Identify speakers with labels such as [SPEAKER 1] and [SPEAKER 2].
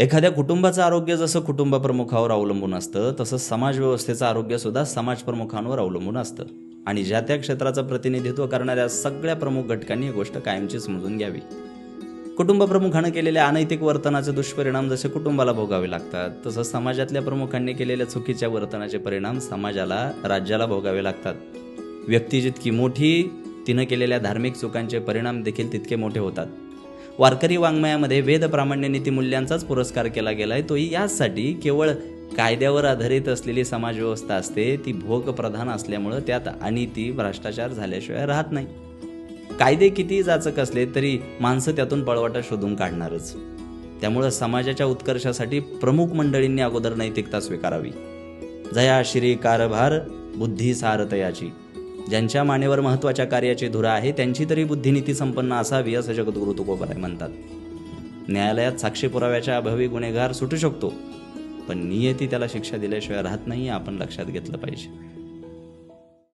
[SPEAKER 1] एखाद्या कुटुंबाचं आरोग्य जसं कुटुंबप्रमुखावर अवलंबून असतं तसं समाजव्यवस्थेचं आरोग्यसुद्धा समाजप्रमुखांवर अवलंबून असतं. आणि ज्या त्या क्षेत्राचं प्रतिनिधित्व करणाऱ्या सगळ्या प्रमुख घटकांनी ही गोष्ट कायमची समजून घ्यावी. कुटुंबप्रमुखानं केलेल्या अनैतिक वर्तनाचे दुष्परिणाम जसे कुटुंबाला भोगावे लागतात तसं समाजातल्या प्रमुखांनी केलेल्या चुकीच्या वर्तनाचे परिणाम समाजाला राज्याला भोगावे लागतात. व्यक्ती जितकी मोठी तिनं केलेल्या धार्मिक चुकांचे परिणाम देखील तितके मोठे होतात. वारकरी वाङ्मयामध्ये वेद प्रामाण्य नीतिमूल्यांचाच पुरस्कार केला गेला आहे तोही यासाठी केवळ कायद्यावर आधारित असलेली समाजव्यवस्था असते ती भोगप्रधान असल्यामुळं त्यात अनिती भ्रष्टाचार झाल्याशिवाय राहत नाही. कायदे किती जाचक असले तरी माणसं त्यातून पळवाटा शोधून काढणारच. त्यामुळं समाजाच्या उत्कर्षासाठी प्रमुख मंडळींनी अगोदर नैतिकता स्वीकारावी. जया श्री कारभार बुद्धी सारतयाची ज्यांच्या मानेवर महत्त्वाच्या कार्याची धुरा आहे त्यांची तरी बुद्धिनीती संपन्न असावी असं जगद्गुरु तुकोबाराय म्हणतात. न्यायालयात साक्षी पुराव्याच्या अभावी गुन्हेगार सुटू शकतो पण नियती त्याला शिक्षा दिल्याशिवाय राहत नाही आपण लक्षात घेतलं पाहिजे.